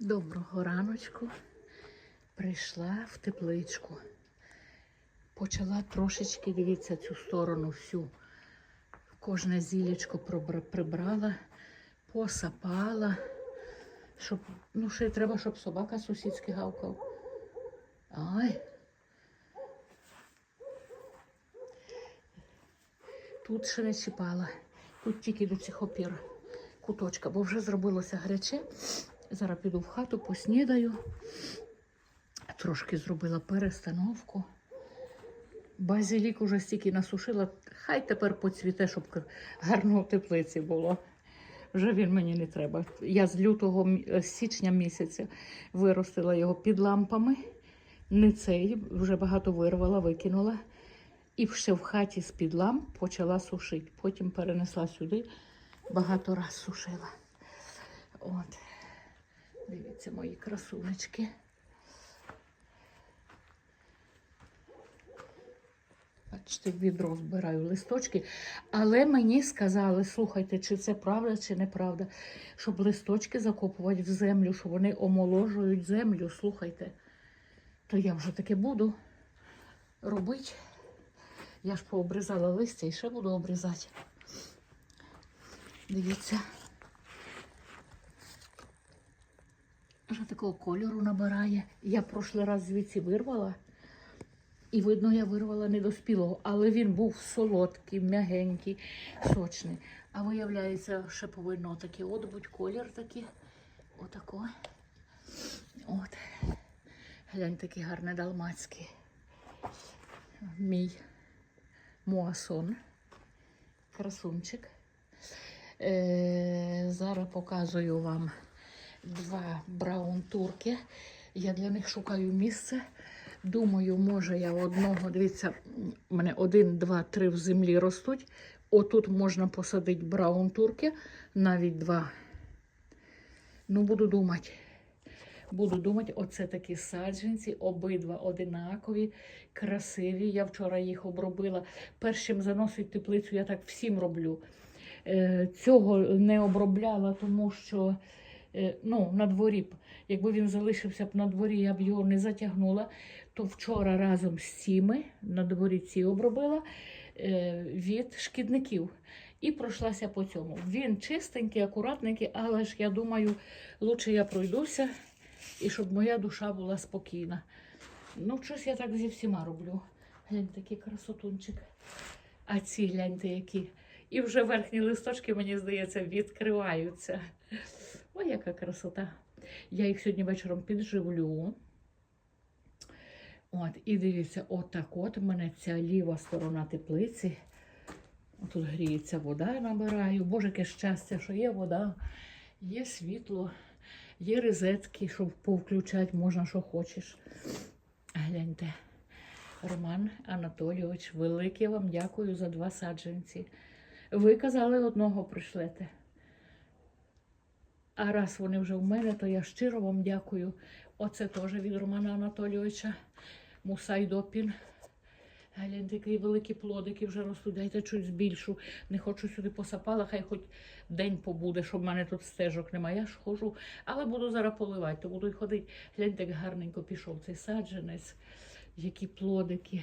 Доброго раночку. Прийшла в тепличку. Почала трошечки, дивіться, цю сторону всю. Кожне зілечко прибрала, посапала. Щоб, ну, ще треба, щоб собака сусідський гавкав. Ай. Тут ще не чіпала. Тут тільки до цих опір куточка, бо вже зробилося гаряче. Зараз піду в хату, поснідаю. Трошки зробила перестановку. Базилік уже стільки насушила. Хай тепер поцвіте, щоб гарно в теплиці було. Вже він мені не треба. Я з лютого з січня місяця виростила його під лампами. Не цей, вже багато вирвала, викинула. І ще в хаті з-під ламп почала сушити. Потім перенесла сюди, багато раз сушила. Дивіться, мої красунечки. Бачите, відро збираю листочки. Але мені сказали, слухайте, чи це правда, чи неправда, щоб листочки закопувати в землю, що вони омоложують землю. Слухайте. То я вже таке буду робити. Я ж пообрізала листя і ще буду обрізати. Дивіться. Вже такого кольору набирає. Я прошлий раз звідси вирвала. І видно, я вирвала недоспілого, але він був солодкий, м'ягенький, сочний. А виявляється, ще повинно такий от будь колір такий. Отако. От. Глянь, такий гарний далмацький. Мій муасон. Красунчик. Е, зараз показую вам два браун-турки. Я для них шукаю місце. Думаю, може я одного, дивіться, у мене один, два, три в землі ростуть. Отут можна посадити браун-турки, навіть два. Ну, буду думати. Буду думати, оце такі саджанці, обидва одинакові, красиві. Я вчора їх обробила. Першим заносить теплицю, я так всім роблю. Е, Цього не обробляла, тому що ну, на дворі, б, якби він залишився б на дворі, я б його не затягнула. То вчора разом з цими на дворі ці обробила е, від шкідників. І пройшлася по цьому. Він чистенький, акуратненький, але ж я думаю, лучше я пройдуся і щоб моя душа була спокійна. Ну, щось я так зі всіма роблю. Гляньте, такий красотунчик. А ці гляньте, які. І вже верхні листочки, мені здається, відкриваються. Ой, яка красота. Я їх сьогодні вечором підживлю. От, і дивіться, отак от в мене ця ліва сторона теплиці. Тут гріється вода, набираю. Боже, яке щастя, що є вода, є світло, є розетки, щоб повключати можна, що хочеш. Гляньте. Роман Анатолійович, велике вам дякую за два саджанці. Ви казали, одного пришлете. А раз вони вже в мене, то я щиро вам дякую. Оце теж від Романа Анатолійовича. Мусайдопін. Глянь, такі великі плодики вже ростуть. Дайте чуть збільшу. Не хочу сюди посапала, хай хоч день побуде, щоб в мене тут стежок немає. Я ж хожу, але буду зараз поливати, то буду й ходити. Глянь, як гарненько пішов цей саджанець. Які плодики.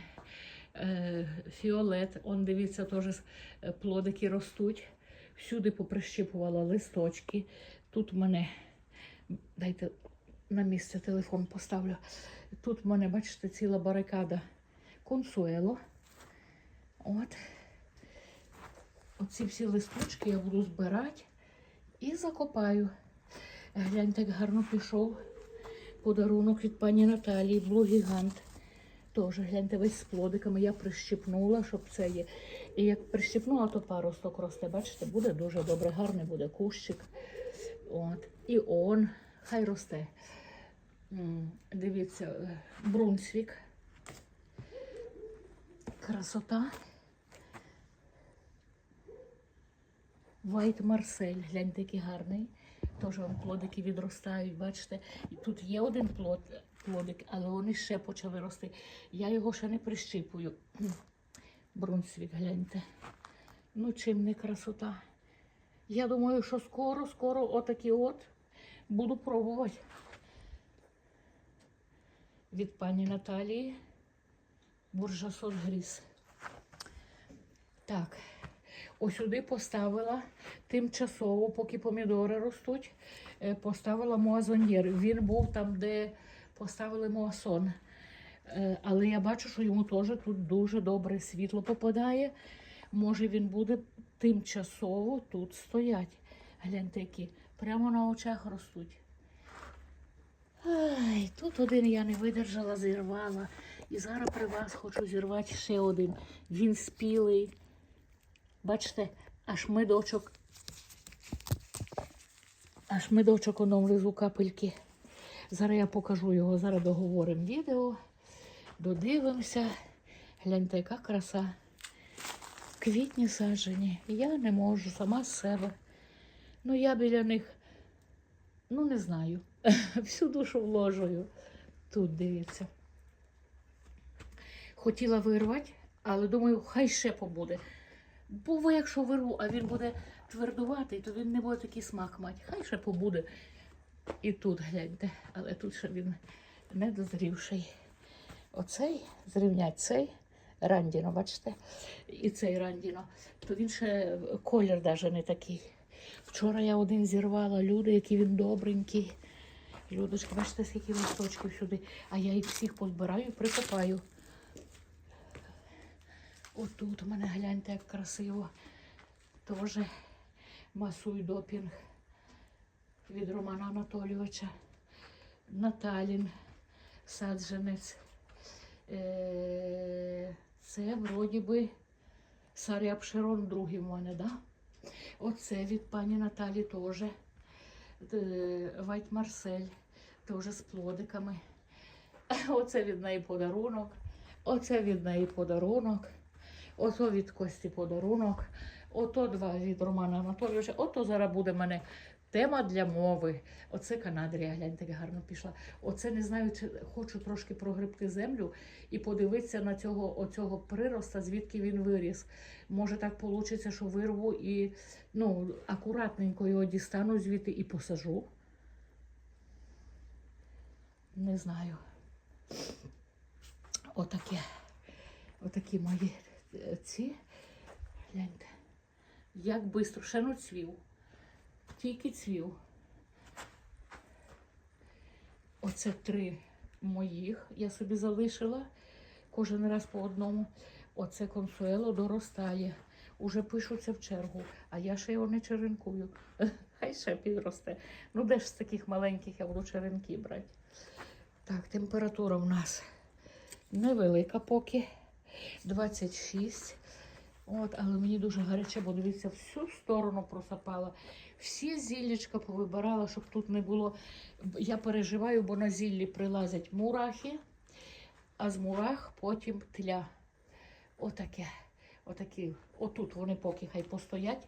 Е, фіолет, он дивіться, теж е, плодики ростуть. Всюди поприщипувала листочки. Тут в мене, дайте на місце телефон поставлю. Тут в мене, бачите, ціла барикада консуело. От. Оці всі листочки я буду збирати і закопаю. Гляньте, як гарно пішов подарунок від пані Наталії, Блу Гігант. Теж гляньте весь з плодиками. Я прищипнула, щоб це є. І як прищипнула, то паросток росте. Бачите, буде дуже добре, гарний буде кущик. От. І он, хай росте. Дивіться, е, Брунсвік. Красота. Вайт Марсель, гляньте, який гарний. Теж вам плодики відростають, бачите. Тут є один плод, плодик, але вони ще почали рости. Я його ще не прищипую. Брунсвік, гляньте. Ну, чим не красота. Я думаю, що скоро, скоро отакі от буду пробувати. від пані Наталії. Буржасот гріз. Так, ось сюди поставила тимчасово, поки помідори ростуть, е, поставила муазоньєр. Він був там, де поставили муасон. Е, Але я бачу, що йому теж тут дуже добре світло попадає. Може він буде тимчасово тут стоять. Гляньте, які прямо на очах ростуть. Ай, тут один я не видержала, зірвала. І зараз при вас хочу зірвати ще один. Він спілий. Бачите, аж медочок. Аж медочок оном внизу капельки. Зараз я покажу його, зараз договоримо відео, додивимося. Гляньте, яка краса. Квітні саджені. Я не можу сама з себе. Ну, я біля них, ну не знаю. Всю душу вложую. Тут дивіться. Хотіла вирвати, але думаю, хай ще побуде. Бо якщо вирву, а він буде твердуватий, то він не буде такий смак мати. Хай ще побуде. І тут гляньте, але тут ще він не дозрівший. Оцей зрівнять цей рандіно, бачите? І цей рандіно. То він ще колір навіть не такий. Вчора я один зірвала, люди, який він добренький. Людочки, бачите, скільки листочків сюди. А я їх всіх позбираю і прикопаю. Отут у мене гляньте, як красиво. Теж масуй допінг від Романа Анатолійовича. Наталін саджанець. Е, Це вроді би Сарі Апшерон другий в мене, да? Оце від пані Наталі теж. Е, Вайт Марсель теж з плодиками. Оце від неї подарунок. Оце від неї подарунок. Ото від Кості подарунок. Ото два від Романа Анатолійовича. Ото зараз буде в мене тема для мови. Оце Канадрія, гляньте, як гарно пішла. Оце не знаю, чи хочу трошки прогребти землю і подивитися на цього оцього прироста, звідки він виріс. Може так вийде, що вирву і ну, акуратненько його дістану звідти і посажу. Не знаю. Отаке. Отакі мої е, ці. Гляньте. Як швидко. Ще цвів. Тільки цвів. Оце три моїх. Я собі залишила кожен раз по одному. Оце консуело доростає. Уже пишуться в чергу, а я ще його не черенкую. Хай ще підросте. Ну, де ж з таких маленьких я буду черенки брати. Так, температура в нас невелика поки. 26. От, але мені дуже гаряче, бо дивіться, всю сторону просапала. Всі зіллячка повибирала, щоб тут не було. Я переживаю, бо на зіллі прилазять мурахи, а з мурах потім тля. Отаке. Отакі. Отут вони поки хай постоять.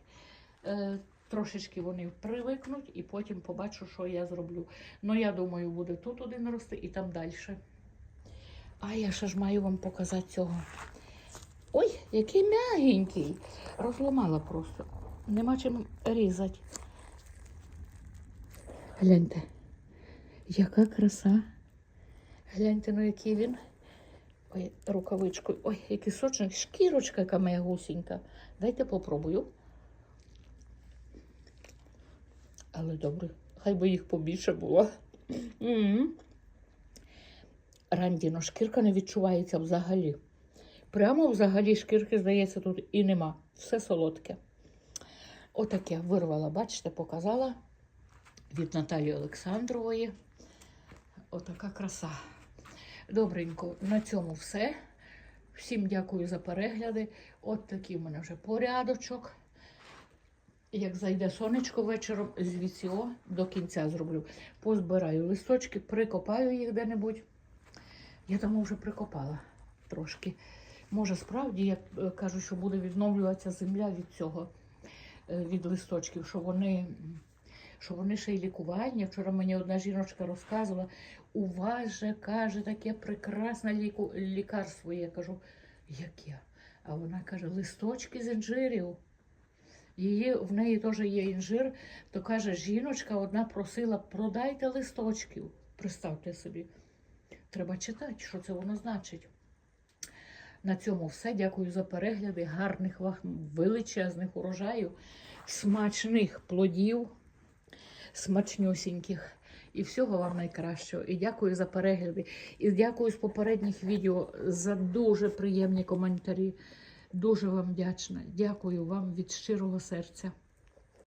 Е, трошечки вони привикнуть і потім побачу, що я зроблю. Ну, я думаю, буде тут один рости і там далі. А я ще ж маю вам показати цього. Ой, який м'ягенький. Розламала просто. Нема чим різати. Гляньте, яка краса. Гляньте, ну який він. Ой, рукавичкою. Ой, який сочний. Шкірочка, яка моя гусінька. Дайте попробую. Але добре, хай би їх побільше було. М-м. Рандіно, шкірка не відчувається взагалі. Прямо взагалі шкірки, здається, тут і нема. Все солодке. Отаке вирвала, бачите, показала від Наталії Олександрової. Отака краса. Добренько, на цьому все. Всім дякую за перегляди. От такий в мене вже порядочок. Як зайде сонечко вечором, звідси о, до кінця зроблю. Позбираю листочки, прикопаю їх де-небудь. Я там вже прикопала трошки. Може, справді, як е, кажуть, що буде відновлюватися земля від цього, е, від листочків, що вони, що вони ще й лікування. Вчора мені одна жіночка розказувала, у вас же, каже, таке прекрасне ліку, лікарство. Я кажу, яке? А вона каже, листочки з інжирів. Її, в неї теж є інжир, то каже, жіночка одна просила, продайте листочків. Представте собі. треба читати, що це воно значить. На цьому все. Дякую за перегляди. Гарних вам величезних урожаю, смачних плодів, смачнюсіньких. І всього вам найкращого. І дякую за перегляди. І дякую з попередніх відео за дуже приємні коментарі. Дуже вам вдячна. Дякую вам від щирого серця.